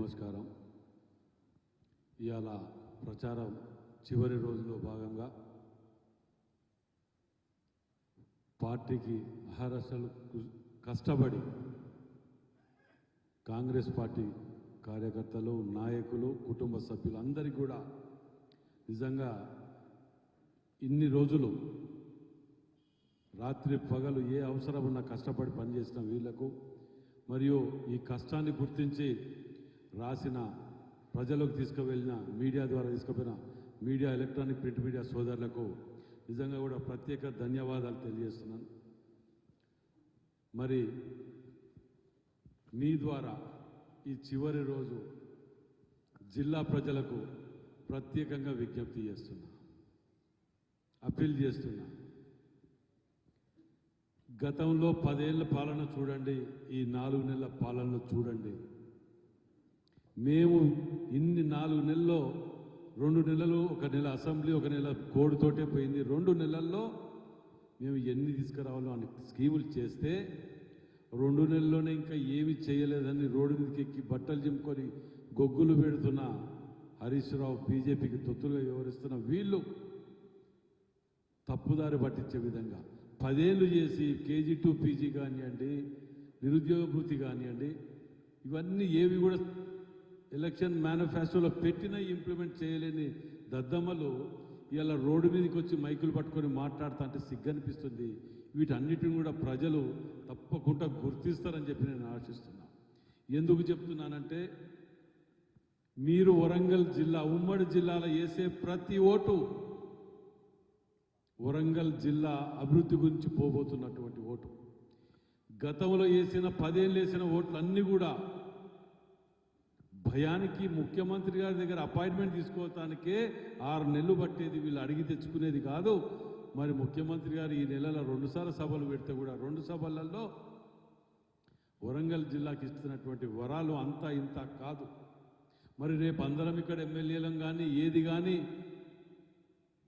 నమస్కారం. ఇవాళ ప్రచారం చివరి రోజులో భాగంగా పార్టీకి అహరసలు కష్టపడి కాంగ్రెస్ పార్టీ కార్యకర్తలు నాయకులు కుటుంబ సభ్యులు అందరికీ కూడా నిజంగా ఇన్ని రోజులు రాత్రి పగలు ఏ అవసరం ఉన్నా కష్టపడి పనిచేసిన వీళ్ళకు మరియు ఈ కష్టాన్ని గుర్తించి రాసిన ప్రజలకు తీసుకువెళ్ళిన మీడియా ద్వారా తీసుకుపోయిన మీడియా ఎలక్ట్రానిక్ ప్రింట్ మీడియా సోదరులకు నిజంగా కూడా ప్రత్యేక ధన్యవాదాలు తెలియజేస్తున్నాను. మరి మీ ద్వారా ఈ చివరి రోజు జిల్లా ప్రజలకు ప్రత్యేకంగా విజ్ఞప్తి చేస్తున్నా అప్పీల్ చేస్తున్నా. గతంలో పదేళ్ళ పాలన చూడండి ఈ నాలుగు నెలల పాలనలో చూడండి. మేము ఇన్ని నాలుగు నెలల్లో రెండు నెలలు ఒక నెల అసెంబ్లీ ఒక నెల కోడ్తోటే పోయింది. రెండు నెలల్లో మేము ఎన్ని తీసుకురావాలో అని స్కీములు చేస్తే రెండు నెలల్లోనే ఇంకా ఏమి చేయలేదని రోడ్డు మీదకి ఎక్కి బట్టలు చింపుకొని గొగ్గులు పెడుతున్న హరీష్ రావు బీజేపీకి తొత్తులుగా వ్యవహరిస్తున్న వీళ్ళు తప్పుదారి పట్టించే విధంగా. పదేళ్ళు చేసి కేజీ టు పీజీ కానివ్వండి నిరుద్యోగ భృతి కానివ్వండి ఇవన్నీ ఏవి కూడా ఎలక్షన్ మేనిఫెస్టోలో పెట్టినా ఇంప్లిమెంట్ చేయలేని దద్దమ్మలు ఇలా రోడ్డు మీదకి వచ్చి మైకులు పట్టుకొని మాట్లాడుతా అంటే సిగ్గనిపిస్తుంది. వీటన్నిటిని కూడా ప్రజలు తప్పకుండా గుర్తిస్తారని చెప్పి నేను ఆశిస్తున్నా. ఎందుకు చెప్తున్నానంటే మీరు వరంగల్ జిల్లా ఉమ్మడి జిల్లాలో వేసే ప్రతి ఓటు వరంగల్ జిల్లా అభివృద్ధి గురించి పోబోతున్నటువంటి ఓటు. గతంలో వేసిన పదేళ్ళు వేసిన ఓట్లు అన్నీ కూడా భయానికి ముఖ్యమంత్రి గారి దగ్గర అపాయింట్మెంట్ తీసుకోవటానికే ఆరు నెలలు పట్టేది వీళ్ళు అడిగి తెచ్చుకునేది కాదు. మరి ముఖ్యమంత్రి గారు ఈ నెలలో రెండుసార్లు సభలు పెడితే కూడా రెండు సభలలో వరంగల్ జిల్లాకి ఇస్తున్నటువంటి వరాలు అంతా ఇంత కాదు. మరి రేపు అందరం ఇక్కడ ఎమ్మెల్యేలం కానీ ఏది కానీ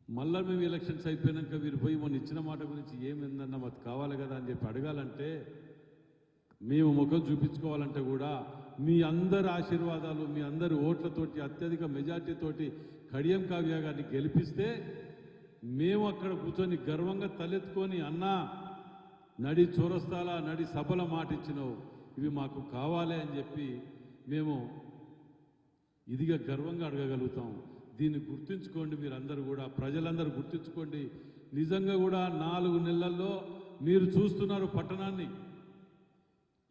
మళ్ళా మేము ఎలక్షన్స్ అయిపోయినాక మీరు పోయి మొన్న ఇచ్చిన మాట గురించి ఏమిందన్న మాకు కావాలి కదా అని చెప్పి అడగాలంటే మేము ముఖం చూపించుకోవాలంటే కూడా మీ అందరి ఆశీర్వాదాలు మీ అందరి ఓట్లతోటి అత్యధిక మెజార్టీతోటి కడియం కావ్య గారిని గెలిపిస్తే మేము అక్కడ కూర్చొని గర్వంగా తలెత్తుకొని అన్నా నడి చోరస్తాల నడి సభల మాట ఇచ్చినావు. ఇవి మాకు కావాలి అని చెప్పి మేము ఇదిగా గర్వంగా అడగగలుగుతాం. దీన్ని గుర్తుంచుకోండి మీరందరూ కూడా ప్రజలందరూ గుర్తుంచుకోండి. నిజంగా కూడా నాలుగు నెలల్లో మీరు చూస్తున్నారు పట్టణాన్ని.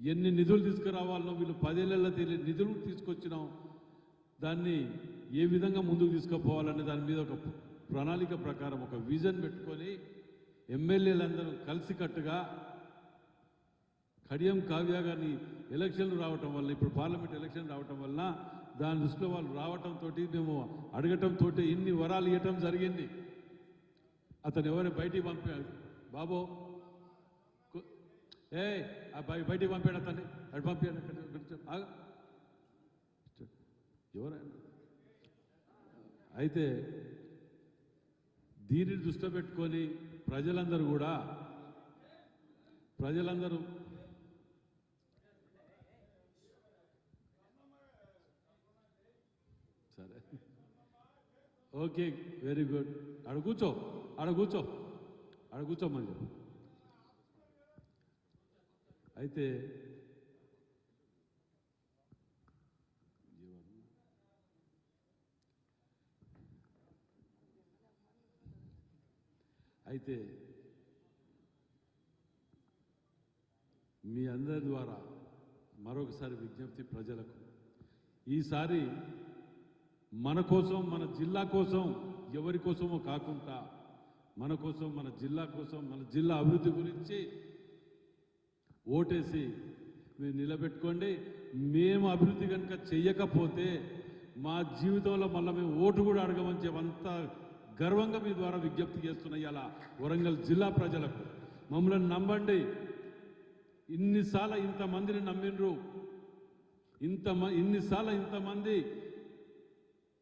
ఎన్ని నిధులు తీసుకురావాలనో వీళ్ళు పదేళ్ళలో తెలియ నిధులు తీసుకొచ్చినాం. దాన్ని ఏ విధంగా ముందుకు తీసుకుపోవాలనే దాని మీద ఒక ప్రణాళిక ప్రకారం ఒక విజన్ పెట్టుకొని ఎమ్మెల్యేలందరూ కలిసికట్టుగా కడియం కావ్య గారిని ఎలక్షన్లు రావటం వల్ల ఇప్పుడు పార్లమెంట్ ఎలక్షన్ రావటం వల్ల దాని దృష్టిలో వాళ్ళు రావటంతో మేము అడగటంతో ఇన్ని వరాలు ఇవ్వటం జరిగింది. అతను ఎవరిని బయటికి పంపాడు బాబో ఏ ఆ బయటికి పంపాడు అతన్ని అటు పంపాడు అక్కడ? ఎవరైనా. అయితే దీనిని దృష్టిలో పెట్టుకొని ప్రజలందరూ కూడా ప్రజలందరూ సరే. Okay very good. ఆడ కూర్చో ఆడ కూర్చో ఆడ కూర్చోమని చెప్పు. అయితే అయితే మీ అందరి ద్వారా మరొకసారి విజ్ఞప్తి ప్రజలకు. ఈసారి మన కోసం మన జిల్లా కోసం ఎవరి కోసమో కాకుండా మన కోసం మన జిల్లా కోసం మన జిల్లా అభివృద్ధి గురించి ఓటేసి మీరు నిలబెట్టుకోండి. మేము అభివృద్ధి కనుక చెయ్యకపోతే మా జీవితంలో మళ్ళీ మేము ఓటు కూడా అడగమని చెప్పి అంత గర్వంగా మీ ద్వారా విజ్ఞప్తి చేస్తున్నాయి అలా వరంగల్ జిల్లా ప్రజలకు. మమ్మల్ని నమ్మండి. ఇన్నిసార్లు ఇంతమందిని నమ్మిండ్రు. ఇంత ఇన్నిసార్లు ఇంతమంది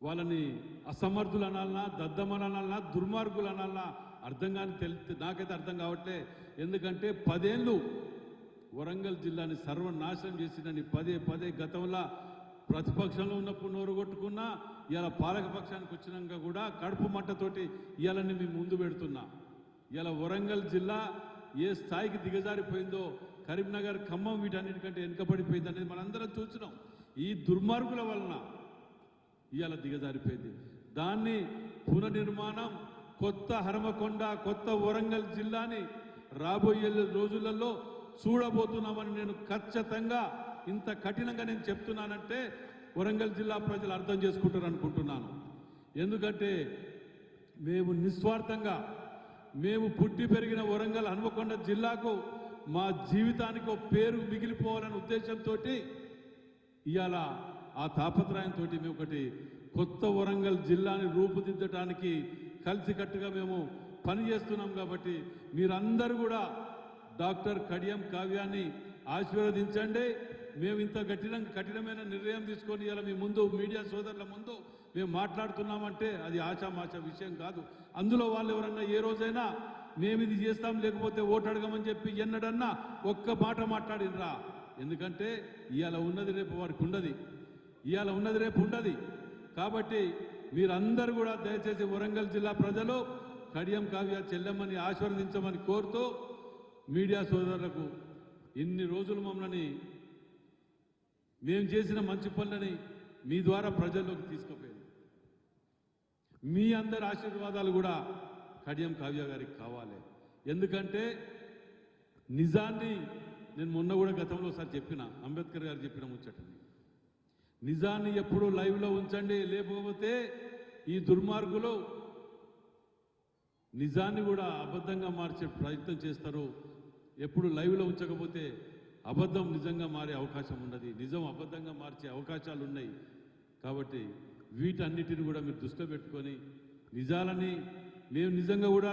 వాళ్ళని అసమర్థులు అనాలనా దద్దమలు అనాలనా దుర్మార్గులు అనాలనా అర్థం కాని తెలి నాకైతే అర్థం కావట్లే. ఎందుకంటే పదేళ్ళు వరంగల్ జిల్లాని సర్వనాశనం చేసిందని పదే పదే గతంలో ప్రతిపక్షంలో ఉన్నప్పుడు నోరు కొట్టుకున్నా ఇలా పాలక పక్షానికి వచ్చినాక కూడా కడుపు మట్టతోటి ఇలాని మేము ముందు పెడుతున్నా. ఇలా వరంగల్ జిల్లా ఏ స్థాయికి దిగజారిపోయిందో కరీంనగర్ ఖమ్మం వీటన్నిటికంటే వెనుకబడిపోయింది అనేది మనందరం చూసినాం. ఈ దుర్మార్గుల వలన ఇవాళ దిగజారిపోయింది. దాన్ని పునర్నిర్మాణం కొత్త హరమకొండ కొత్త వరంగల్ జిల్లాని రాబోయే రోజులలో చూడబోతున్నామని నేను ఖచ్చితంగా ఇంత కఠినంగా నేను చెప్తున్నానంటే వరంగల్ జిల్లా ప్రజలు అర్థం చేసుకుంటారు అనుకుంటున్నాను. ఎందుకంటే మేము నిస్వార్థంగా మేము పుట్టి పెరిగిన వరంగల్ హనుమకొండ జిల్లాకు మా జీవితానికి పేరు మిగిలిపోవాలనే ఉద్దేశంతో ఇవాళ ఆ తాపత్రయంతో మేము ఒకటి కొత్త వరంగల్ జిల్లాని రూపుదిద్దటానికి కలిసికట్టుగా మేము పనిచేస్తున్నాం కాబట్టి మీరందరూ కూడా డాక్టర్ కడియం కావ్యాన్ని ఆశీర్వదించండి. మేము ఇంత కఠిన కఠినమైన నిర్ణయం తీసుకొని ఇలా మీ ముందు మీడియా సోదరుల ముందు మేము మాట్లాడుతున్నామంటే అది ఆచామాచ విషయం కాదు. అందులో వాళ్ళు ఎవరన్నా ఏ రోజైనా మేము ఇది చేస్తాం లేకపోతే ఓటు అడగమని చెప్పి ఎన్నడన్నా ఒక్క మాట మాట్లాడినరా? ఎందుకంటే ఇవాళ ఉన్నది రేపు వారికి ఉండదు. ఇవాళ ఉన్నది రేపు ఉండదు. కాబట్టి మీరందరూ కూడా దయచేసి వరంగల్ జిల్లా ప్రజలు కడియం కావ్య చెల్లెమ్మని ఆశీర్వదించమని కోరుతూ మీడియా సోదరులకు ఇన్ని రోజులు మమ్మల్ని మేము చేసిన మంచి పనులని మీ ద్వారా ప్రజల్లోకి తీసుకుపోయింది మీ అందరి ఆశీర్వాదాలు కూడా కడియం కావ్య గారికి కావాలి. ఎందుకంటే నిజాన్ని నేను మొన్న కూడా గతంలో ఒకసారి చెప్పిన అంబేద్కర్ గారు చెప్పిన ముచ్చటని నిజాన్ని ఎప్పుడూ లైవ్లో ఉంచండి లేకపోతే ఈ దుర్మార్గులు నిజాన్ని కూడా అబద్ధంగా మార్చే ప్రయత్నం చేస్తారు. ఎప్పుడు లైవ్లో ఉంచకపోతే అబద్ధం నిజంగా మారే అవకాశం ఉన్నది. నిజం అబద్ధంగా మార్చే అవకాశాలు ఉన్నాయి. కాబట్టి వీటన్నిటిని కూడా మీరు దృష్టిలో పెట్టుకొని నిజాలని మేము నిజంగా కూడా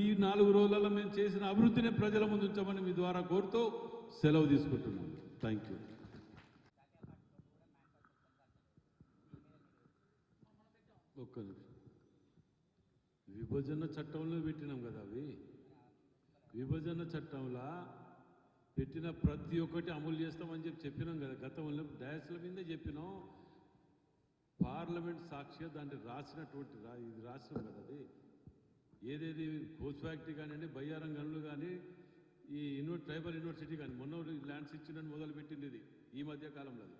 ఈ నాలుగు రోజులలో మేము చేసిన అభివృద్ధిని ప్రజల ముందు ఉంచమని మీ ద్వారా కోరుతూ సెలవు తీసుకుంటున్నాం థ్యాంక్ యూ ఒక్క నిమిషం. విభజన చట్టంలో పెట్టినాం కదా అవి. విభజన చట్టంలో పెట్టిన ప్రతి ఒక్కటి అమలు చేస్తామని చెప్పి చెప్పినాం కదా. గతంలో డయాస్ల మీదే చెప్పినాం. పార్లమెంట్ సాక్షిగా దాన్ని రాసినటువంటి రా ఇది రాసినాం కదా అది. ఏదేది కోచ్ ఫ్యాక్టరీ కానివ్వండి బయ్యారం గనులు కానీ ఈ యూనివర్ ట్రైబల్ యూనివర్సిటీ కానీ మొన్న ల్యాండ్స్ ఇచ్చిందని మొదలుపెట్టింది ఇది ఈ మధ్య కాలంలో అది.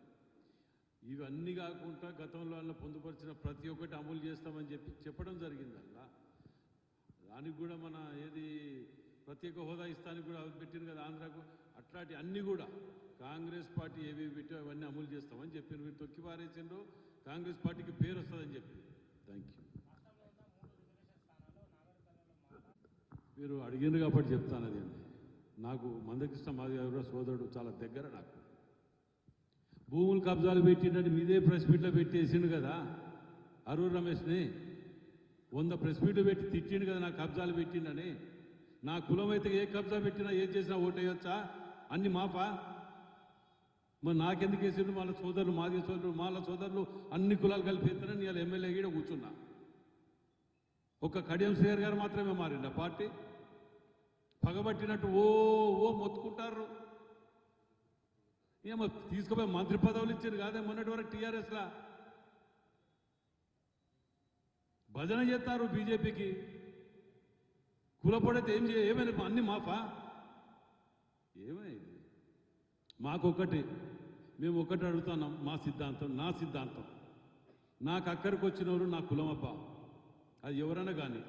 ఇవన్నీ కాకుండా గతంలో అలా పొందుపరిచిన ప్రతి ఒక్కటి అమలు చేస్తామని చెప్పి చెప్పడం జరిగిందల్లా. దానికి కూడా మన ఏది ప్రత్యేక హోదా ఇస్తానికి కూడా పెట్టింది కదా ఆంధ్రాకు. అట్లాంటి అన్ని కూడా కాంగ్రెస్ పార్టీ ఏవి పెట్టి అవన్నీ అమలు చేస్తామని చెప్పారు. మీరు తొక్కి పారేసిండ్రు కాంగ్రెస్ పార్టీకి పేరు వస్తుందని చెప్పి థ్యాంక్ యూ మీరు అడిగిండ్రు కాబట్టి చెప్తాను అది. నాకు మందకృష్ణ మాదిగ సోదరుడు చాలా దగ్గర నాకు. భూములు కబ్జాలు పెట్టిండని మీదే ప్రెస్ మీట్లో పెట్టేసిండు కదా అరూర్ రమేష్ని. వంద ప్రెస్ మీట్లు పెట్టి తిట్టిండు కదా నాకు కబ్జాలు పెట్టిండని. నా కులం అయితే ఏ కబ్జా పెట్టినా ఏం చేసినా ఓటేయొచ్చా? అన్ని మాపా మరి నాకెందుకు వేసిండు వాళ్ళ సోదరులు మాది సోదరులు వాళ్ళ సోదరులు అన్ని కులాలు కలిపి ఎత్తారని ఇవాళ ఎమ్మెల్యే గీడ కూర్చున్నా. ఒక కడియం శ్రీహర్ గారు మాత్రమే మారిండు పార్టీ. పగబట్టినట్టు ఓ ఓ మొత్తుకుంటారు. ఏమో తీసుకుపోయి మంత్రి పదవులు ఇచ్చారు కాదే మొన్నటి వరకు టీఆర్ఎస్లా. భజన చేస్తారు బీజేపీకి. కులపడితే ఏం చేయ ఏమైనా అన్ని మాఫా? ఏమైంది? మాకొక్కటి. మేము ఒకటి అడుగుతున్నాం మా సిద్ధాంతం నా సిద్ధాంతం. నాకు అక్కడికి వచ్చినవారు నా కులమప్ప. అది ఎవరైనా కానీ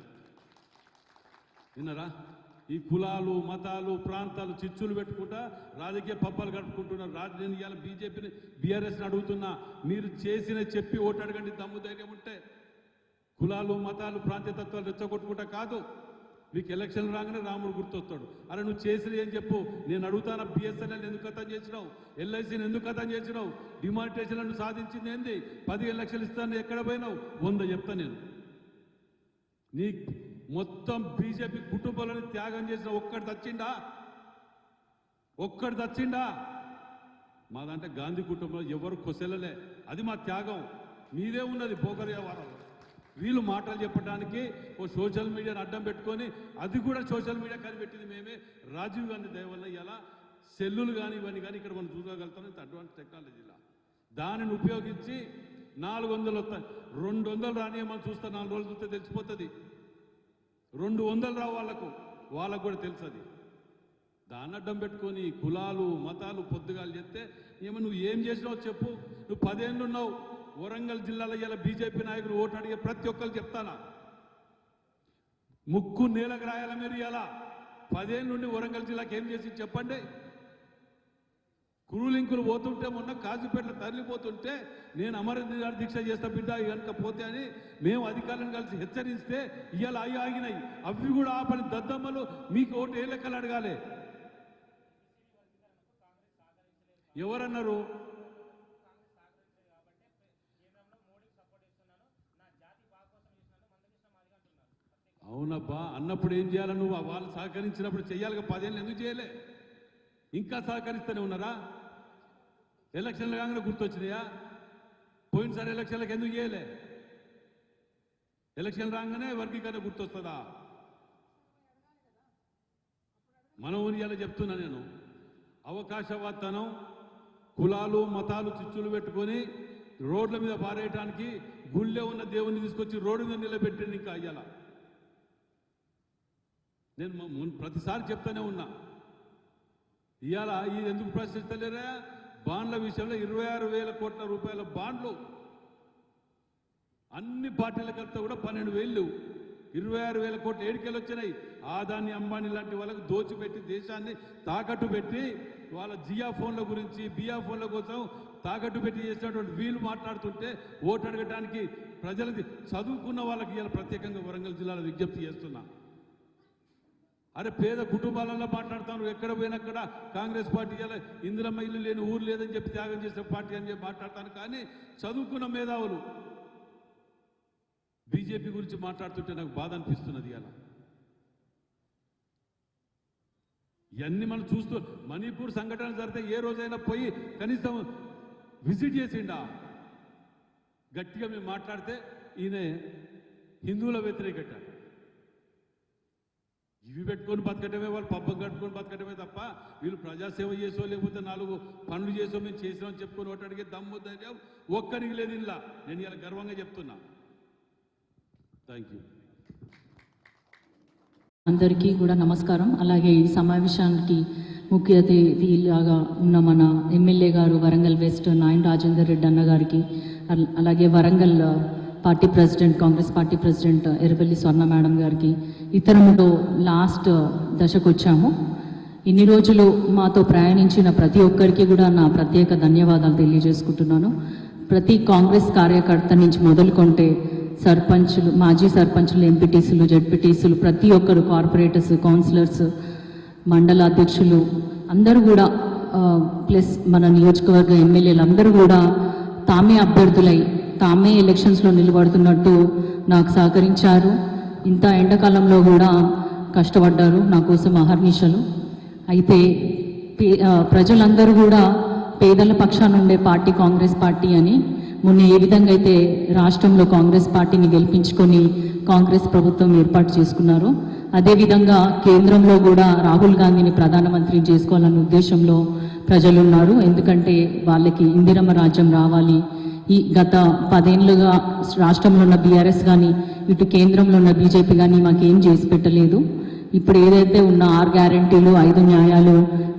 విన్నారా? ఈ కులాలు మతాలు ప్రాంతాలు చిచ్చులు పెట్టుకుంటా రాజకీయ పప్పాలు గడుపుకుంటున్నారు రాజ నేను ఇవాళ బీజేపీని బీఆర్ఎస్ని అడుగుతున్నా. మీరు చేసిన చెప్పి ఓటు అడగండి దమ్ము ధైర్యం ఉంటే. కులాలు మతాలు ప్రాంతీయ తత్వాలు రెచ్చగొట్టుకుంటా కాదు. మీకు ఎలక్షన్ రాగానే రాముడు గుర్తొస్తాడు. అరే నువ్వు చేసిన ఏం చెప్పు? నేను అడుగుతాను బిఎస్ఎన్ఎల్ ఎందుకు కథం చేసినావు? ఎల్ఐసిని ఎందుకు కథం చేసినావు? డిమానిటేషన్లను సాధించింది ఏంది? పదిహేను లక్షలు ఇస్తాను ఎక్కడ పోయినావు? వంద చెప్తా నేను. నీ మొత్తం బీజేపీ కుటుంబాలను త్యాగం చేసిన ఒక్కడు తచ్చిండా ఒక్కడు దచ్చిండా? మాదంటే గాంధీ కుటుంబంలో ఎవరు కొసెలలే అది మా త్యాగం. మీదే ఉన్నది పోకర్ వ్యవహారాలు వీళ్ళు మాటలు చెప్పడానికి ఓ సోషల్ మీడియాని అడ్డం పెట్టుకొని అది కూడా సోషల్ మీడియా కనిపెట్టింది మేమే. రాజీవ్ గాంధీ దయ వల్ల సెల్లులు కానీ ఇవన్నీ కానీ ఇక్కడ మనం చూసుకోగలుగుతాం ఇంత అడ్వాన్స్ టెక్నాలజీలా దానిని ఉపయోగించి నాలుగు వందలు వస్తాయి రెండు వందలు రానియమని చూస్తే నాలుగు రోజులు చూస్తే తెలిసిపోతుంది. రెండు వందలు రావు వాళ్ళకు. వాళ్ళకు కూడా తెలుసది. దాన్ని అడ్డం పెట్టుకొని కులాలు మతాలు పొద్దుగాలు చెప్తే ఏమో నువ్వు ఏం చేసినావు చెప్పు. నువ్వు పదేళ్ళు ఉన్నావు. వరంగల్ జిల్లాలో ఇలా బీజేపీ నాయకులు ఓటు అడిగే ప్రతి ఒక్కరు చెప్తానా? ముక్కు నేలకు రాయాల మీరు ఇలా? పదేళ్ళ నుండి వరంగల్ జిల్లాకి ఏం చేసి చెప్పండి? కురులింకులు పోతుంటే మొన్న కాజుపేటలు తరలిపోతుంటే నేను అమరనాథ దీక్ష చేస్తా బిడ్డ కనుక పోతే అని మేము అధికారులను కలిసి హెచ్చరిస్తే ఇవాళ అవి ఆగినాయి. అవి కూడా ఆపని దద్దమ్మలు మీకు ఓటు ఏ లెక్కలు అడగాలి? ఎవరన్నారు? అవునబ్బా అన్నప్పుడు ఏం చేయాలి? నువ్వు వాళ్ళు సహకరించినప్పుడు చేయాలి పదేళ్ళు ఎందుకు చేయలే? ఇంకా సహకరిస్తూనే ఉన్నారా? ఎలక్షన్లు కాగానే గుర్తొచ్చినాయా? పోయినసారి ఎలక్షన్లకు ఎందుకు చేయలే? ఎలక్షన్ రాగానే వర్గీకరణ గుర్తొస్తుందా? మనం ఇలా చెప్తున్నా నేను. అవకాశవాదతనం కులాలు మతాలు చిచ్చులు పెట్టుకొని రోడ్ల మీద పారేయటానికి గుళ్ళే ఉన్న దేవుని తీసుకొచ్చి రోడ్డు మీద నిలబెట్టండి ఇంకా అయ్యాలా నేను ప్రతిసారి చెప్తానే ఉన్నా. ఇవాళ ఇది ఎందుకు ప్రశ్నిస్తలేరా? బాండ్ల విషయంలో ఇరవై ఆరు వేల కోట్ల రూపాయల బాండ్లు. అన్ని పార్టీల కలిపితే కూడా పన్నెండు వేలు ఇరవై ఆరు వేల కోట్ల ఏడికెళ్ళి వచ్చినాయి. ఆదాని అంబానీ లాంటి వాళ్ళకు దోచిపెట్టి దేశాన్ని తాకట్టు పెట్టి వాళ్ళ జియా ఫోన్ల గురించి బియా ఫోన్ల కోసం తాకట్టు పెట్టి చేసినటువంటి వీళ్ళు మాట్లాడుతుంటే ఓటు అడగడానికి ప్రజలది చదువుకున్న వాళ్ళకి ఇవాళ ప్రత్యేకంగా వరంగల్ జిల్లాలో విజ్ఞప్తి చేస్తున్నా. అరే పేద కుటుంబాలలో మాట్లాడతాను. ఎక్కడ పోయినక్కడ కాంగ్రెస్ పార్టీ ఇలా ఇందిరమ్మ ఇల్లు లేని ఊరు లేదని చెప్పి త్యాగం చేసే పార్టీ అని చెప్పి మాట్లాడతాను. కానీ చదువుకున్న మేధావులు బీజేపీ గురించి మాట్లాడుతుంటే నాకు బాధ అనిపిస్తున్నది అలా ఇవన్నీ మనం చూస్తూ మణిపూర్ సంఘటన జరిగితే ఏ రోజైనా పోయి కనీసం విజిట్ చేసిండా? గట్టిగా మేము మాట్లాడితే ఈయన హిందువుల వ్యతిరేకట. ఇవి పెట్టుకొని బతకటమే వాళ్ళు పబ్బం కట్టుకొని బతకటమే తప్ప వీళ్ళు ప్రజాసేవ చేసో లేకపోతే నాలుగు పనులు చేసో మేము చేసినామని చెప్పుకొని ఒకటి అడిగే దమ్ము ధైర్యం ఒక్కరికి లేదు ఇలా నేను ఇలా గర్వంగా చెప్తున్నా. థ్యాంక్ యూ అందరికీ కూడా నమస్కారం. అలాగే ఈ సమావేశానికి ముఖ్య అతిథిలాగా ఉన్న మన ఎమ్మెల్యే గారు వరంగల్ వెస్ట్ నాయన్ రాజేందర్ రెడ్డి అన్న గారికి అలాగే Warangal party president Congress party president Errapalli Swarna madam గారికి ఇతరములో లాస్ట్ దశకు వచ్చాము ఇన్ని రోజులు మాతో ప్రయాణించిన ప్రతి ఒక్కరికి కూడా నా ప్రత్యేక ధన్యవాదాలు తెలియజేసుకుంటున్నాను. ప్రతి కాంగ్రెస్ కార్యకర్త నుంచి మొదలుకొంటే సర్పంచులు మాజీ సర్పంచులు ఎంపీటీసీలు జడ్పీటీసీలు ప్రతి ఒక్కరు కార్పొరేటర్స్ కౌన్సిలర్స్ మండల అధ్యక్షులు అందరూ కూడా ప్లస్ మన నియోజకవర్గ ఎమ్మెల్యేలు అందరూ కూడా తామే అభ్యర్థులై తామే ఎలక్షన్స్లో నిలబడుతున్నట్టు నాకు సహకరించారు. ఇంత ఎండాకాలంలో కూడా కష్టపడ్డారు నా కోసం అహర్నిశలు అయితే పే- ప్రజలందరూ కూడా పేదల పక్షాన ఉండే పార్టీ కాంగ్రెస్ పార్టీ అని మొన్న ఏ విధంగా అయితే రాష్ట్రంలో కాంగ్రెస్ పార్టీని గెలిపించుకొని కాంగ్రెస్ ప్రభుత్వం ఏర్పాటు చేసుకున్నారో అదేవిధంగా కేంద్రంలో కూడా రాహుల్ గాంధీని ప్రధానమంత్రి చేసుకోవాలన్న ఉద్దేశంలో ప్రజలున్నారు. ఎందుకంటే వాళ్ళకి ఇందిరమ్మ రాజ్యం రావాలి ఈ గత పదేళ్ళుగా రాష్ట్రంలో ఉన్న బీఆర్ఎస్ కానీ ఇటు కేంద్రంలో ఉన్న బీజేపీ కానీ మాకేం చేసి పెట్టలేదు. ఇప్పుడు ఏదైతే ఉన్న ఆరు గ్యారంటీలు ఐదు న్యాయాలు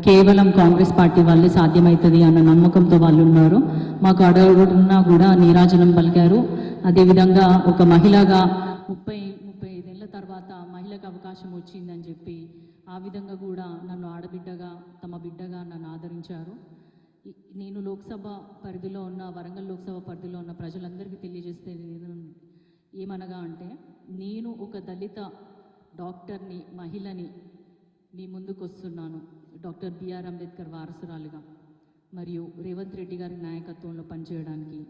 కేవలం కాంగ్రెస్ పార్టీ వల్లే సాధ్యమవుతుంది అన్న నమ్మకంతో వాళ్ళు ఉన్నారు. మాకు అడగడున్నా కూడా నీరాజనం పలికారు. అదేవిధంగా ఒక మహిళగా ముప్పై ముప్పై ఐదేళ్ళ తర్వాత మహిళకు అవకాశం వచ్చిందని చెప్పి ఆ విధంగా కూడా నన్ను ఆడబిడ్డగా తమ బిడ్డగా నన్ను ఆదరించారు. నేను లోక్సభ పరిధిలో ఉన్న వరంగల్ లోక్సభ పరిధిలో ఉన్న ప్రజలందరికీ తెలియజేస్తే ఏమనగా అంటే నేను ఒక దళిత డాక్టర్ని మహిళని మీ ముందుకు వస్తున్నాను డాక్టర్ బిఆర్ అంబేద్కర్ వారసురాలుగా. మరియు రేవంత్ రెడ్డి గారి నాయకత్వంలో పనిచేయడానికి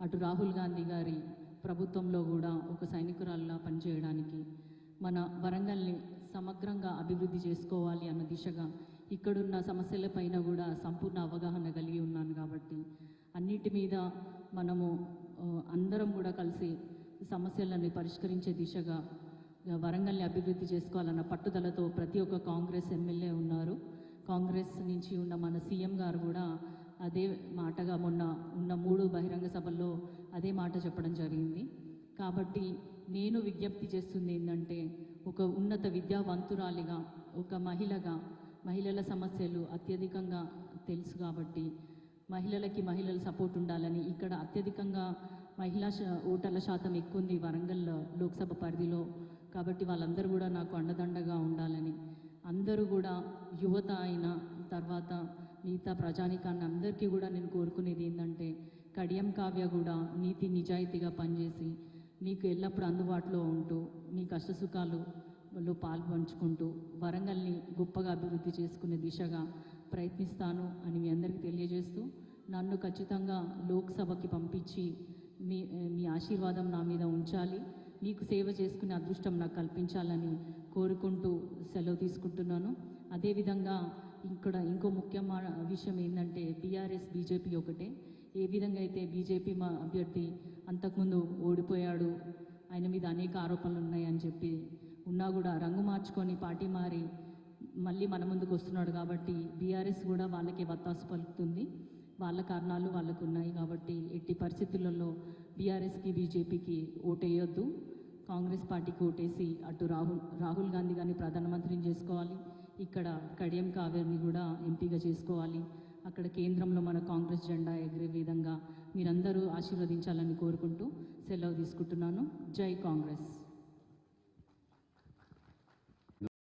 అటు రాహుల్ గాంధీ గారి ప్రభుత్వంలో కూడా ఒక సైనికురాలుగా పనిచేయడానికి మన వరంగల్ని సమగ్రంగా అభివృద్ధి చేసుకోవాలి అన్న దిశగా ఇక్కడున్న సమస్యలపైన కూడా సంపూర్ణ అవగాహన కలిగి ఉన్నాను కాబట్టి అన్నిటి మీద మనము అందరం కూడా కలిసి సమస్యలను సమస్యలని పరిష్కరించే దిశగా వరంగల్ని అభివృద్ధి చేసుకోవాలన్న పట్టుదలతో ప్రతి ఒక్క కాంగ్రెస్ ఎమ్మెల్యే ఉన్నారు. కాంగ్రెస్ నుంచి ఉన్న మన సీఎం గారు కూడా అదే మాటగా మొన్న ఉన్న మూడు బహిరంగ సభల్లో అదే మాట చెప్పడం జరిగింది. కాబట్టి నేను విజ్ఞప్తి చేస్తుంది ఏంటంటే ఒక ఉన్నత విద్యావంతురాలిగా ఒక మహిళగా మహిళల సమస్యలు అత్యధికంగా తెలుసు కాబట్టి మహిళలకి మహిళల సపోర్ట్ ఉండాలని ఇక్కడ అత్యధికంగా మహిళా ఓటర్ల శాతం ఎక్కువ ఉంది వరంగల్ లోక్సభ పరిధిలో కాబట్టి వాళ్ళందరూ కూడా నాకు అండదండగా ఉండాలని. అందరూ కూడా యువత అయిన తర్వాత మిగతా ప్రజానికాన్ని అందరికీ కూడా నేను కోరుకునేది ఏంటంటే కడియం కావ్య కూడా నీతి నిజాయితీగా పనిచేసి మీకు ఎల్లప్పుడూ అందుబాటులో ఉంటూ మీ కష్టసుఖాలు పాల్పంచుకుంటూ వరంగల్ని గొప్పగా అభివృద్ధి చేసుకునే దిశగా ప్రయత్నిస్తాను అని మీ అందరికీ తెలియజేస్తూ నన్ను ఖచ్చితంగా లోక్సభకి పంపించి మీ మీ ఆశీర్వాదం నా మీద ఉంచాలి. మీకు సేవ చేసుకునే అదృష్టం నాకు కల్పించాలని కోరుకుంటూ సెలవు తీసుకుంటున్నాను. అదేవిధంగా ఇక్కడ ఇంకో ముఖ్యమైన విషయం ఏంటంటే బీఆర్ఎస్ బీజేపీ ఒకటే. ఏ విధంగా అయితే బీజేపీ మా అభ్యర్థి అంతకుముందు ఓడిపోయాడు ఆయన మీద అనేక ఆరోపణలు ఉన్నాయని చెప్పి ఉన్నా కూడా రంగు మార్చుకొని పార్టీ మారి మళ్ళీ మన ముందుకు వస్తున్నాడు కాబట్టి బీఆర్ఎస్ కూడా వాళ్ళకి వత్తాసు పలుకుతుంది. వాళ్ళ కారణాలు వాళ్ళకు ఉన్నాయి కాబట్టి ఎట్టి పరిస్థితులలో బీఆర్ఎస్కి బీజేపీకి ఓటేయొద్దు. కాంగ్రెస్ పార్టీకి ఓటేసి అటు రాహుల్ రాహుల్ గాంధీ గారిని ప్రధానమంత్రిని చేసుకోవాలి. ఇక్కడ కడియం కావేరిని కూడా ఎంపీగా చేసుకోవాలి. అక్కడ కేంద్రంలో మన కాంగ్రెస్ జెండా ఎగిరే విధంగా మీరందరూ ఆశీర్వదించాలని కోరుకుంటూ సెలవు తీసుకుంటున్నాను. జై కాంగ్రెస్.